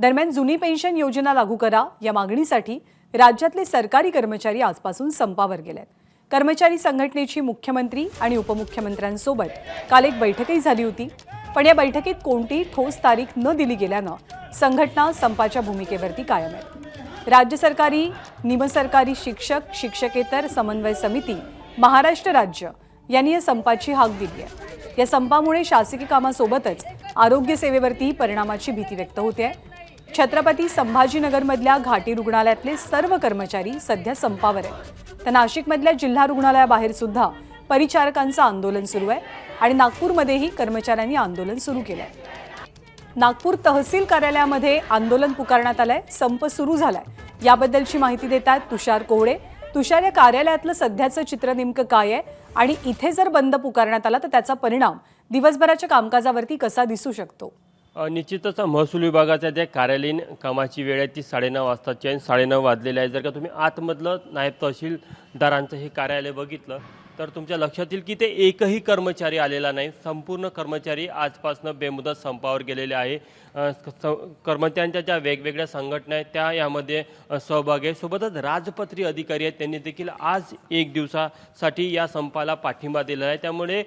दरम्यान जुनी पेन्शन योजना लागू करा. या मागणीसाठी राज्यातले सरकारी कर्मचारी आजपासून संपावर गेलेत. कर्मचारी संघटनेची मुख्यमंत्री आणि उपमुख्यमंत्र्यांसोबत काल एक बैठकही झाली होती. पण या बैठकीत कोणतीही ठोस तारीख न दिली गेल्यानं संघटना संपाच्या भूमिकेवरती कायम आहेत राज्य सरकारी निमसरकारी शिक्षक शिक्षकेतर समन्वय समिती महाराष्ट्र राज्य यांनी या संपाची हाक दिली आहे. या संपामुळे शासकीय कामासोबतच आरोग्यसेवेवरती परिणामाची भीती व्यक्त होते आहे. छत्रपती संभाजीनगरमधल्या घाटी रुग्णालयातले सर्व कर्मचारी सध्या संपावर आहेत. तर नाशिकमधल्या जिल्हा रुग्णालयाबाहेर सुद्धा परिचारकांचं आंदोलन सुरू आहे आणि नागपूरमध्येही कर्मचाऱ्यांनी आंदोलन सुरू केलं आहे. नागपूर तहसील कार्यालयामध्ये आंदोलन पुकारण्यात आलंय संप सुरू झालाय. याबद्दलची माहिती देत आहेत तुषार कोहळे. तुषार या कार्यालयातलं सध्याचं चित्र नेमकं काय आहे आणि इथे जर बंद पुकारण्यात आला तर त्याचा परिणाम दिवसभराच्या कामकाजावरती कसा दिसू शकतो? निश्चितच महसूल विभागाच्या ज्या कार्यालयीन कामाची वेळ आहे ती साडेनऊ वाजताची आहे साडेनऊ वाजलेली आहे. जर का तुम्ही आतमधलं नायब तहसीलदारांचं हे कार्यालय बघितलं तर तुमच्या लक्षात येईल की ते एकही कर्मचारी आलेला नाही. संपूर्ण कर्मचारी आजपासनं बेमुदत संपावर गेलेले आहे. स- कर्मचाऱ्यांच्या ज्या वेगवेगळ्या संघटना आहेत त्या यामध्ये सहभागी आहे सोबतच राजपत्री अधिकारी आहेत. त्यांनी देखील आज एक दिवसासाठी या संपाला पाठिंबा दिला आहे. त्यामुळे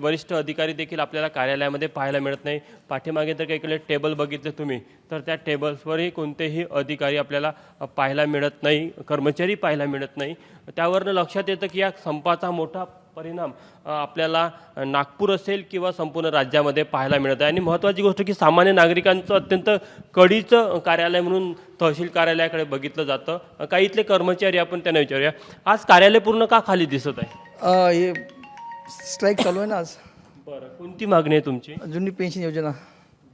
वरिष्ठ अधिकारी देखील आपल्याला कार्यालयामध्ये पाहायला मिळत नाही. पाठीमागे तर काही इकडे टेबल बघितले तुम्ही तर त्या टेबल्सवरही कोणतेही अधिकारी आपल्याला पाहायला मिळत नाही. कर्मचारी पाहायला मिळत नाही. त्यावरनं लक्षात येतं की या संपाचा मोठा परिणाम आपल्याला नागपूर असेल किंवा संपूर्ण राज्यामध्ये पाहायला मिळत आहे. आणि महत्त्वाची गोष्ट की सामान्य नागरिकांचं अत्यंत कडीचं कार्यालय म्हणून तहसील कार्यालयाकडे बघितलं जातं. काही इथले कर्मचारी आपण त्यांना विचारूया. आज कार्यालय पूर्ण का खाली दिसत आहे? हे स्ट्राईक चालू आहे ना आज. बरं कोणती मागणी आहे तुमची? जुनी पेन्शन योजना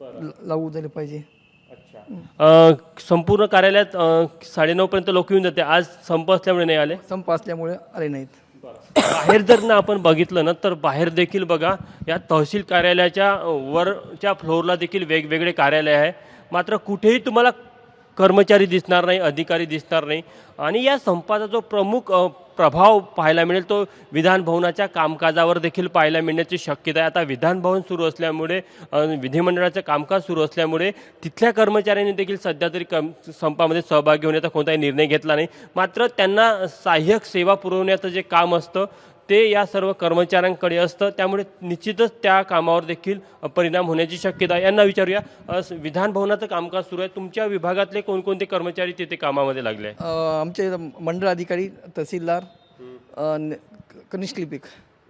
ल- लागू झाली पाहिजे. अ, संपूर्ण कार्यालयात अ, साडेनऊपर्यंत लोक येऊन जाते. आज संप असल्यामुळे नाही आले. संप असल्यामुळे आले नाहीत. बाहेर जर ना आपण बघितलं ना तर बाहेर देखील बघा या तहसील कार्यालयाच्या वरच्या फ्लोअरला देखील वेगवेगळे कार्यालय आहे. मात्र कुठेही तुम्हाला कर्मचारी दिसणार नाही अधिकारी दिसणार नाही. आणि या संपाचा जो प्रमुख अ, प्रभाव पाहायला मिळेल. तो विधान भवनाच्या कामकाजावर देखील पाहायला मिळण्याची शक्यता आहे. आता विधान भवन सुरू असल्यामुळे विधिमंडळाचं कामकाज सुरू असल्यामुळे तिथल्या कर्मचाऱ्यांनी देखील सध्या तरी कम संपामध्ये सहभागी होण्याचा कोणताही निर्णय घेतला नाही. मात्र त्यांना सहाय्यक सेवा पुरवण्याचं जे काम असतं ते या सर्व कर्मचाऱ्यांकडे असतं. त्यामुळे निश्चितच त्या कामावर देखील परिणाम होण्याची शक्यता आहे. यांना विचारूया अ, स- विधान भवनाचं कामकाज सुरू आहे. तुमच्या विभागातले कोणकोणते कर्मचारी तिथे कामामध्ये लागले? आमचे मंडळ अधिकारी तहसीलदार कनिष्ठ लिपिक.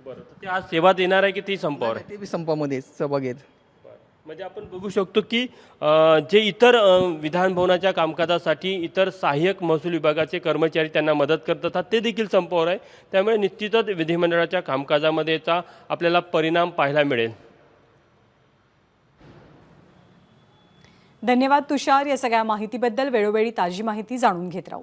बरं. ते आज सेवा देणार आहे की ती संपावर? आहे ते बी संपामध्ये सहभागी आहेत. म्हणजे आपण बघू शकतो की जे इतर विधानभवनाच्या विधान भवनाच्या कामकाजासाठी इतर सहाय्यक महसूल विभागाचे कर्मचारी त्यांना मदत करत असतात ते देखील संपावर आहे. त्यामुळे निश्चितच विधिमंडळाच्या कामकाजामध्येचा आपल्याला परिणाम पाहायला मिळेल. धन्यवाद तुषार या सगळ्या माहितीबद्दल वेळोवेळी ताजी माहिती जाणून घेत राहू.